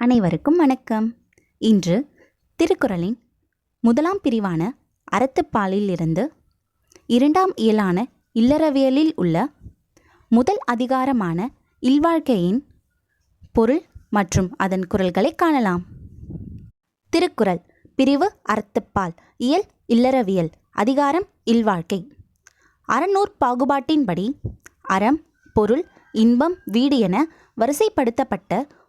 அனைவருக்கும் வணக்கம். இன்று திருக்குறளின் முதலாம் பிரிவான அறத்துப்பாலில் இருந்து இரண்டாம் இயலான இல்லறவியலில் உள்ள முதல் அதிகாரமான இல்வாழ்க்கையின் பொருள் மற்றும் அதன் குரல்களை காணலாம். திருக்குறள் பிரிவு அறத்துப்பால் இயல் இல்லறவியல் அதிகாரம் இல்வாழ்க்கை. அறநூற் பாகுபாட்டின்படி அறம் பொருள் இன்பம் வீடு என வரிசைப்படுத்தப்பட்ட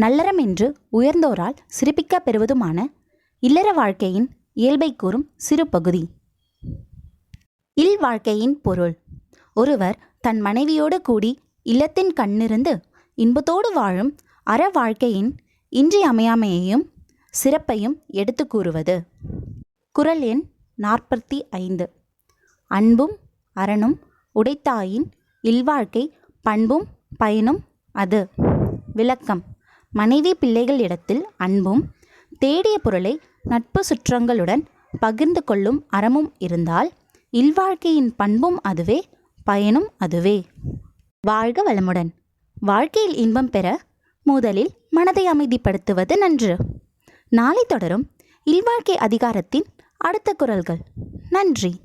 நல்லறம் என்று உயர்ந்தோரால் சிறப்பிக்க பெறுவதுமான இல்லற வாழ்க்கையின் இயல்பை கூறும் சிறு பகுதி. இல் வாழ்க்கையின் பொருள். ஒருவர் தன் மனைவியோடு கூடி இல்லத்தின் கண்ணிருந்து இன்பத்தோடு வாழும் அற வாழ்க்கையின் இன்றியமையாமையையும் சிறப்பையும் எடுத்து கூறுவது. குறள் எண் நாற்பத்தி ஐந்து. அன்பும் அறனும் உடைத்தாயின் இல்வாழ்க்கை பண்பும் பயனும் அது. விளக்கம். மனைவி பிள்ளைகள் இடத்தில் அன்பும் தேடிய பொருளை நட்பு சுற்றங்களுடன் பகிர்ந்து கொள்ளும் அறமும் இருந்தால் இல்வாழ்க்கையின் பண்பும் அதுவே பயனும் அதுவே. வாழ்க வளமுடன். வாழ்க்கையில் இன்பம் பெற முதலில் மனதை அமைதிப்படுத்துவது நன்று. நாளை தொடரும் இல்வாழ்க்கை அதிகாரத்தின் அடுத்த குரல்கள். நன்றி.